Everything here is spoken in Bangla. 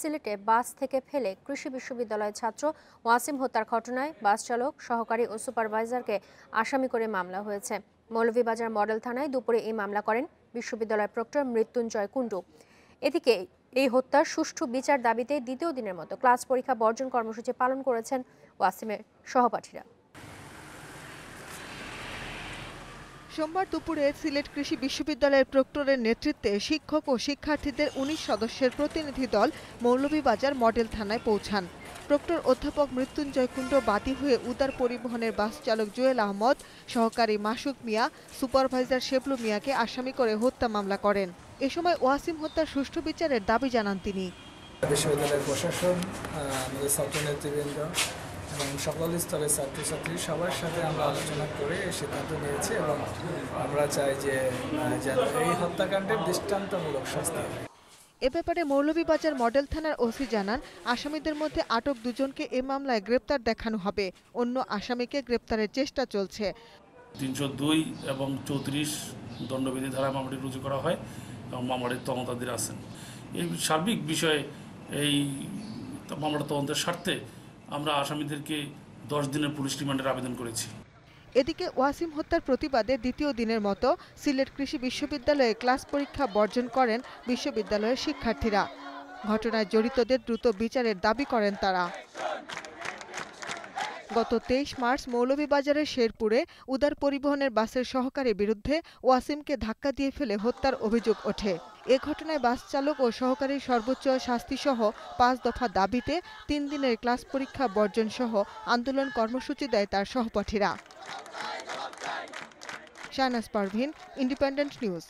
সিলেটে বাস থেকে ফেলে কৃষি বিশ্ববিদ্যালয়ের ছাত্র ওয়াসিম হত্যার ঘটনায় বাস চালক, সহকারী ও সুপারভাইজারকে আসামি করে মামলা হয়েছে। মৌলভীবাজার মডেল থানায় দুপুরে এই মামলা করেন বিশ্ববিদ্যালয় প্রক্টর মৃত্যুঞ্জয় কুণ্ডু। এদিকে এই হত্যার সুষ্ঠু বিচার দাবিতে দ্বিতীয় দিনের মতো ক্লাস পরীক্ষা বর্জন কর্মসূচি পালন করেছেন ওয়াসিমের সহপাঠীরা। সোমবার দুপুরে সিলেট কৃষি বিশ্ববিদ্যালয়ের প্রক্টরের নেতৃত্বে শিক্ষক ও শিক্ষার্থীদের উনিশ সদস্যের প্রতিনিধি দল মৌলভীবাজার মডেল থানায় পৌঁছান। প্রক্টর অধ্যাপক মৃত্যুঞ্জয় কুণ্ড বাদী হয়ে উদার পরিবহনের বাস চালক জুয়েল আহমদ, সহকারী মাসুক মিয়া, সুপারভাইজার শেবলু মিয়াকে আসামি করে হত্যা মামলা করেন। এ সময় ওয়াসিম হত্যার সুষ্ঠু বিচারের দাবি জানান তিনি। বিশ্ববিদ্যালয়ের প্রশাসন আমাদের ছাত্র নেতৃবৃন্দ এবং সকল স্তরের ছাত্রছাত্রী সবার সাথে আমরা আলোচনা করে সিদ্ধান্ত নিয়েছি এবং আমরা চাই যে যেন এই হত্যাকাণ্ডের দৃষ্টান্তমূলক শাস্তি এ ব্যাপারে মৌলভীবাজার মডেল থানার ওসি জানান আসামিদের মধ্যে আটক দুজনকে এ মামলায় গ্রেপ্তার দেখানো হবে। অন্য আসামিকে গ্রেপ্তারের চেষ্টা চলছে। তিনশো দুই এবং চৌত্রিশ দণ্ডবিধি ধারা মামলাটি রুজু করা হয় এবং মামলাটির তদন্তাধীন আছেন। এই সার্বিক বিষয়ে এই মামলার তদন্তের স্বার্থে আমরা আসামিদেরকে দশ দিনের পুলিশ রিমান্ডের আবেদন করেছি। এদিকে ওয়াসিম হত্যার প্রতিবাদে দ্বিতীয় দিনের মতো সিলেট কৃষি বিশ্ববিদ্যালয়ে ক্লাস পরীক্ষা বর্জন করেন বিশ্ববিদ্যালয়ের শিক্ষার্থীরা। ঘটনায় জড়িতদের দ্রুত বিচারের দাবি করেন তারা। গত তেইশ মার্চ মৌলভীবাজারের শেরপুরে উদার পরিবহনের বাসের সহকারীর বিরুদ্ধে ওয়াসিমকে ধাক্কা দিয়ে ফেলে হত্যার অভিযোগ ওঠে। এ ঘটনায় বাস চালক ও সহকারীর সর্বোচ্চ শাস্তিসহ পাঁচ দফা দাবিতে তিন দিনের ক্লাস পরীক্ষা বর্জন সহ আন্দোলন কর্মসূচি দেয় তার সহপাঠীরা। Shahnaz Parvin, independent news.